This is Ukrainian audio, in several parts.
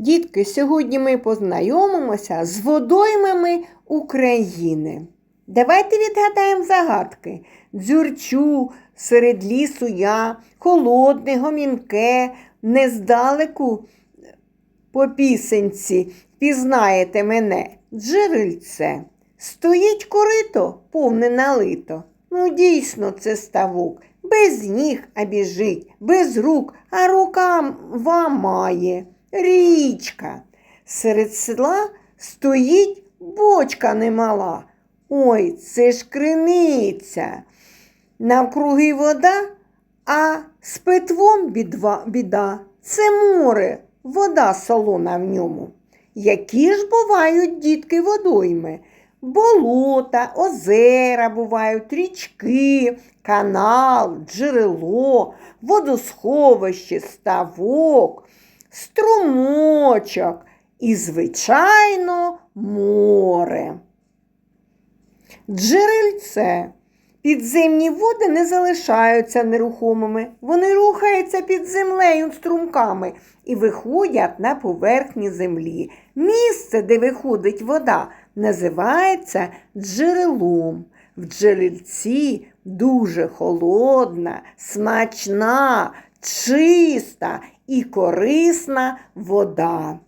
Дітки, сьогодні ми познайомимося з водоймами України. Давайте відгадаємо загадки. Дзюрчу, серед лісу я, холодне, гомінке, нездалеку по пісенці пізнаєте мене, джерельце. Стоїть корито, повне налито. Ну, дійсно, це ставок. Без ніг, а біжить, без рук, а рука вам має. Річка. Серед села стоїть бочка немала. Ой, це ж криниця. Навкруги вода, а з питвом біда. Це море, вода солона в ньому. Які ж бувають дітки водойми? Болота, озера бувають, річки, канал, джерело, водосховище, ставок, струмочок і, звичайно, море. Джерельце. Підземні води не залишаються нерухомими. Вони рухаються під землею струмками і виходять на поверхні землі. Місце, де виходить вода, називається джерелом. В джерельці дуже холодна, смачна, чиста і корисна вода.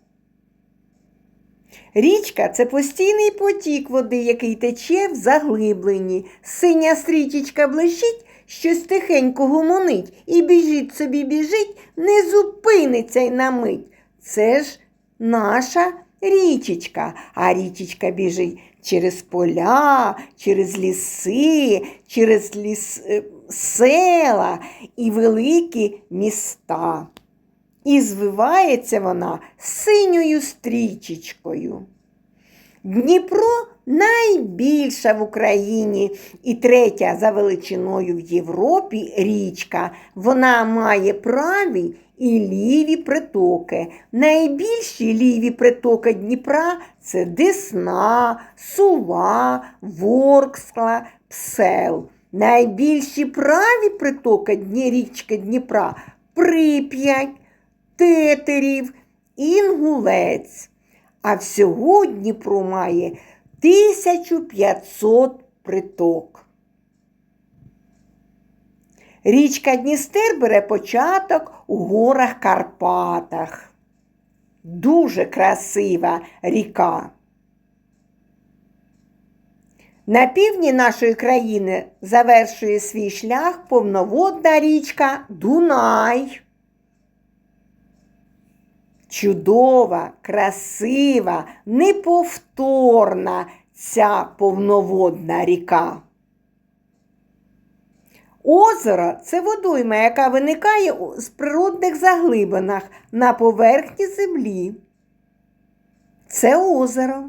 Річка це постійний потік води, який тече в заглибленні. Синя стрічечка блищить, щось тихенько гомонить, і біжить собі біжить, не зупиниться й на мить. Це ж наша річечка, а річечка біжить через поля, через ліси, через ліс, е, села і великі міста. І звивається вона синьою стрічечкою. Дніпро найбільша в Україні і третя за величиною в Європі річка. Вона має праві і ліві притоки. Найбільші ліві притоки Дніпра це Десна, Сула, Воркскла, Псел. Найбільші праві притоки Дні- річки Дніпра Прип'ять, Тетерів, Інгулець. А всього Дніпро має 1500 приток. Річка Дністер бере початок у горах Карпатах. Дуже красива ріка. На півдні нашої країни завершує свій шлях повноводна річка Дунай. Чудова, красива, неповторна ця повноводна ріка. Озеро це водойма, яка виникає з природних заглибинах на поверхні землі. Це озеро.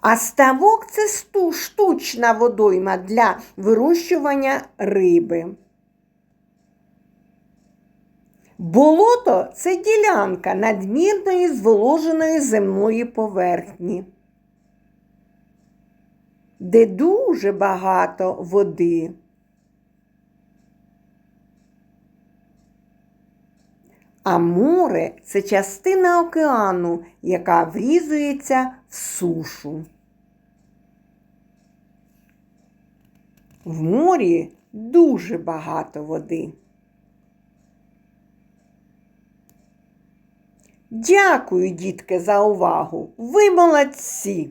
А ставок це штучна водойма для вирощування риби. Болото це ділянка надмірної зволоженої земної поверхні, де дуже багато води. А море це частина океану, яка врізується в сушу. В морі дуже багато води. Дякую, дітки, за увагу. Ви молодці!